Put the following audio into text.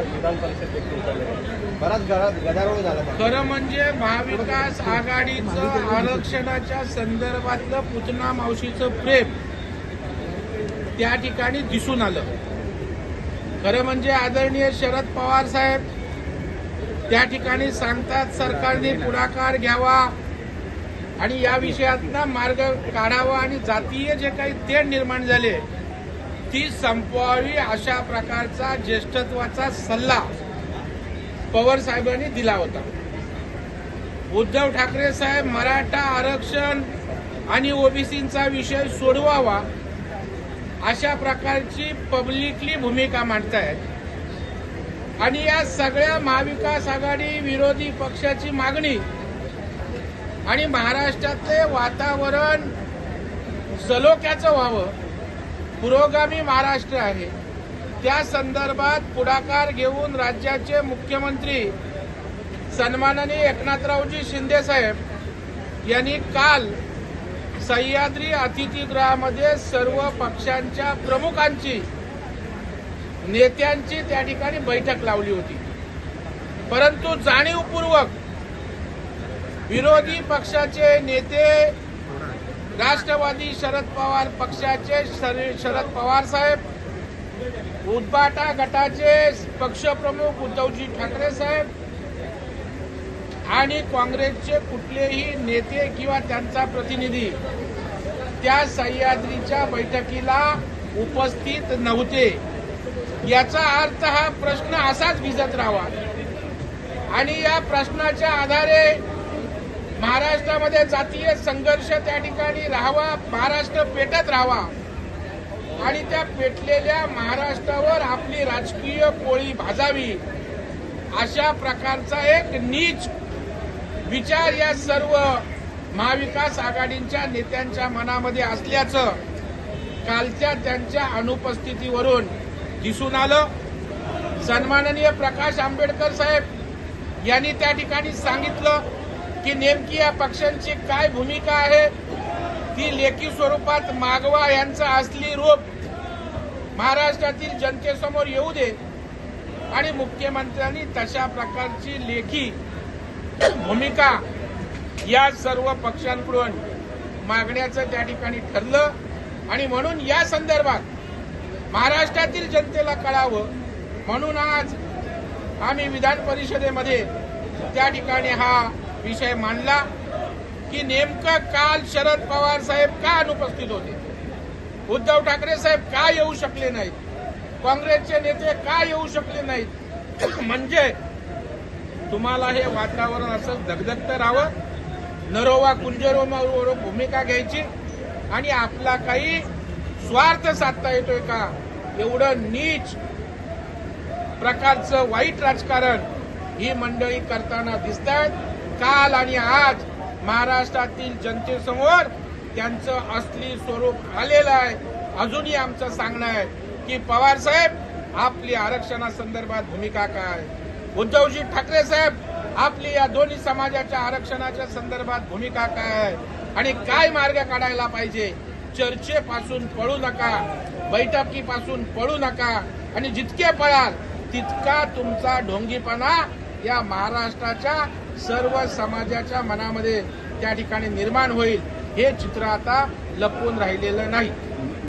या विधान परिषद देखील उतरले बराच घरात गदारोळ झाला खरं म्हणजे महाविकास आघाडीचं आरक्षणाच्या संदर्भातलं पुतना मावशीचं प्रेम त्या ठिकाणी दिसून आलं. खरं म्हणजे आदरणीय शरद पवार साहेब त्या ठिकाणी सांगतात सरकारने पुढाकार घ्यावा आणि या विषयातनं मार्ग काढावा आणि जातीय जे काही तेढ निर्माण झाले ती संपवावी अशा प्रकारचा ज्येष्ठत्वाचा सल्ला पवार साहेबांनी दिला होता. उद्धव ठाकरे साहेब मराठा आरक्षण आणि ओबीसींचा विषय सोडवावा अशा प्रकारची पब्लिकली भूमिका मांडतायत. आणि या सगळ्या महाविकास आघाडी विरोधी पक्षाची मागणी आणि महाराष्ट्रातले वातावरण सलोख्याचं व्हावं पुरोगामी महाराष्ट्र आहे. त्या संदर्भात पुढाकार घेऊन राज्याचे मुख्यमंत्री सन्माननीय एकनाथरावजी शिंदेसाहेब यांनी काल सह्याद्री अतिथीगृहामध्ये सर्व पक्षांच्या प्रमुखांची नेत्यांची त्या ठिकाणी बैठक लावली होती. परंतु जाणीवपूर्वक विरोधी पक्षाचे नेते राष्ट्रवादी शरद पवार पक्षाचे शर- शरद पवार साहेब उद्बाटा गटाचे पक्षप्रमुख उद्धवजी ठाकरे साहेब आणि काँग्रेसचे कुठलेही नेते किंवा त्यांचा प्रतिनिधी त्या सह्याद्रीच्या बैठकीला उपस्थित नव्हते. याचा अर्थ हा प्रश्न असाच भिजत राहावा. आणि या प्रश्नाच्या आधारे महाराष्ट्रामध्ये जातीय संघर्ष त्या ठिकाणी राहावा महाराष्ट्र पेटत राहावा. आणि त्या पेटलेल्या महाराष्ट्रावर आपली राजकीय पोळी भाजावी. अशा प्रकारचा एक नीच विचार या सर्व महाविकास आघाडींच्या नेत्यांच्या मनामध्ये असल्याचं कालच्या त्यांच्या अनुपस्थितीवरून दिसून आलं. सन्माननीय प्रकाश आंबेडकर साहेब यांनी त्या ठिकाणी सांगितलं. की नेमकी या पक्षांची काय भूमिका आहे? ती लेखी स्वरूपात मागवा यांचं असली रूप महाराष्ट्रातील जनतेसमोर येऊ दे. आणि मुख्यमंत्र्यांनी तशा प्रकारची लेखी भूमिका या सर्व पक्षांकडून मागण्याचं त्या ठिकाणी ठरलं. आणि म्हणून या संदर्भात महाराष्ट्रातील जनतेला कळावं. म्हणून आज आम्ही विधान परिषदेमध्ये त्या ठिकाणी हा विषय मांडला की नेमकं काल शरद पवार साहेब का अनुपस्थित होते. उद्धव ठाकरे साहेब का येऊ शकले नाहीत? काँग्रेसचे नेते का येऊ शकले नाहीत? म्हणजे तुम्हाला हे वातावरण असं दगदगत राहावं नरोवा कुंजरोमावर भूमिका घ्यायची आणि आपला काही स्वार्थ साधता येतोय का? एवढं नीच प्रकारचं वाईट राजकारण ही मंडळी करताना दिसत आहेत काल आणि आज महाराष्ट्रातील जनतेसमोर त्यांचं असली स्वरूप आलेलं आहे. अजूनही आमचं सांगणं आहे की पवार साहेब आपली आरक्षणासंदर्भात भूमिका काय? उद्धवजी ठाकरे साहेब आपली या दोन्ही समाजाच्या आरक्षणाच्या संदर्भात भूमिका काय? आणि काय मार्ग काढायला पाहिजे? चर्चेपासून पळू नका बैठकीपासून पळू नका. आणि जितके पळाल तितका तुमचा ढोंगीपणा या महाराष्ट्राच्या सर्व समाजाच्या मनामध्ये त्या ठिकाणी निर्माण होईल हे चित्र आता लपवून राहिलेलं नाही.